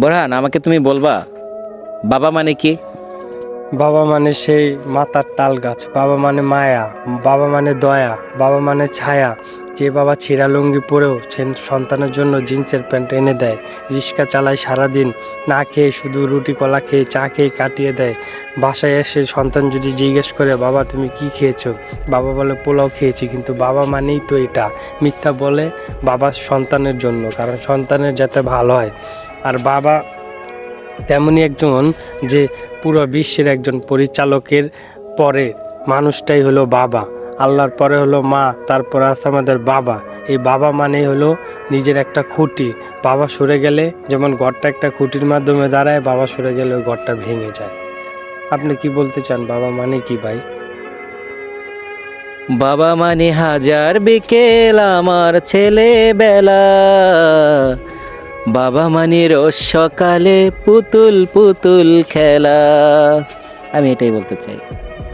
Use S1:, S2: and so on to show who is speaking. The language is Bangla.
S1: বোরহান, আমাকে তুমি বলবা, বাবা মানে কি?
S2: বাবা মানে সেই মাতার তাল গাছ বাবা মানে মায়া, বাবা মানে দয়া, বাবা মানে ছায়া। যে বাবা ছিঁড়া লুঙ্গি পরেও সন্তানের জন্য জিন্সের প্যান্ট এনে দেয়, রিক্সা চালায় সারাদিন, না খেয়ে শুধু রুটি, কলা খেয়ে, চা খেয়ে কাটিয়ে দেয়। বাসায় এসে সন্তান যদি জিজ্ঞেস করে, বাবা, তুমি কি খেয়েছো? বাবা বলে, পোলাও খেয়েছি, কিন্তু বাবা মানেই তো এটা। মিথ্যা বলে বাবা সন্তানের জন্য, কারণ সন্তানের যাতে ভালো হয়। আর বাবা তেমনই একজন যে পুরো বিশ্বের একজন পরিচালকের পরে মানুষটাই হলো বাবা। আল্লাহর পরে হলো মা, তারপর আছে আমাদের বাবা। এই বাবা মানেই হলো নিজের একটা খুঁটি। বাবা সরে গেলে যেমন ঘরটা একটা খুঁটির মাধ্যমে দাঁড়ায়, বাবা সরে গেলে ওই ঘরটা ভেঙে যায়। আপনি কি বলতে চান? বাবা মানে কি ভাই?
S1: বাবা মানে হাজার বিকেল আমার ছেলেবেলা। বাবা মানির সকালে পুতুল পুতুল খেলা। আমি এটাই বলতে চাই।